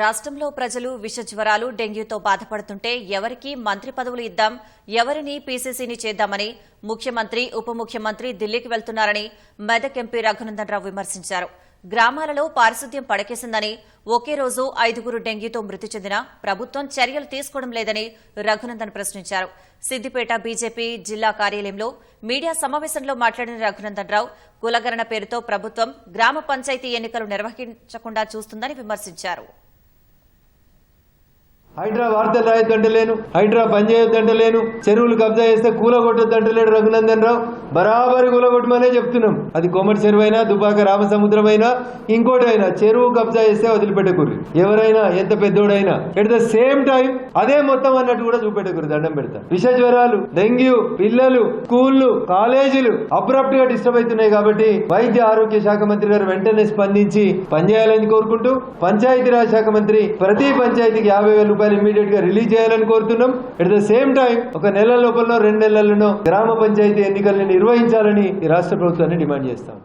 రాష్ట్రంలో ప్రజలు విష జ్వరాలు డెంగ్యూతో బాధపడుతుంటే ఎవరికి మంత్రి పదవులు ఇద్దాం ఎవరిని పీసీసీని చేద్దామని ముఖ్యమంత్రి ఉప ముఖ్యమంత్రి ఢిల్లీకి వెళ్తున్నారని మెదక్ ఎంపీ రఘునందన్ రావు విమర్శించారు. గ్రామాలలో పారిశుద్ధ్యం పడకేసిందని ఒకే రోజు ఐదుగురు డెంగ్యూతో మృతి చెందిన ప్రభుత్వం చర్యలు తీసుకోవడం లేదని రఘునందన్ ప్రశ్నించారు. సిద్దిపేట బీజేపీ జిల్లా కార్యాలయంలో మీడియా సమావేశంలో మాట్లాడిన రఘునందన్ రావు కులగరణ పేరుతో ప్రభుత్వం గ్రామ పంచాయతీ ఎన్నికలు నిర్వహించకుండా చూస్తుందని విమర్శించారు. హైడ్రా వార్తలు రాయొద్దంటలేను హైడ్రా పని చేయొద్దంటలేను చెరువులు కబ్జా చేస్తే కూల కొట్టొద్దంటలేడు రఘునందన్ రావు. బరాబరి కూల కొట్టమనే చెప్తున్నాం. అది కోమటి చెరువు అయినా దుబాక రామసముద్రం అయినా ఇంకోటి అయినా చెరువు కబ్జా చేస్తే వదిలిపెట్టకూరు ఎవరైనా ఎంత పెద్దోడైనా ఎట్ ద సేమ్ టైం అదే మొత్తం అన్నట్టు కూడా చూపెట్టకూరు దండం పెడతా. విష జ్వరాలు డెంగ్యూ పిల్లలు స్కూళ్ళు కాలేజీలు అబ్రప్ట్గా డిస్టర్బ్ అవుతున్నాయి కాబట్టి వైద్య ఆరోగ్య శాఖ మంత్రి గారు వెంటనే స్పందించి పనిచేయాలని కోరుకుంటూ పంచాయతీరాజ్ శాఖ మంత్రి ప్రతి పంచాయతీకి యాభై వేల రూపాయలు ఇమీడియట్గా రిలీజ్ చేయాలని కోరుతున్నాం. ఎట్ ద సేమ్ టైం ఒక నెల లోపల రెండు నెలలను గ్రామ పంచాయతీ ఎన్నికల్ని నిర్వహించాలని ఈ రాష్ట్ర ప్రభుత్వాన్ని డిమాండ్ చేస్తాం.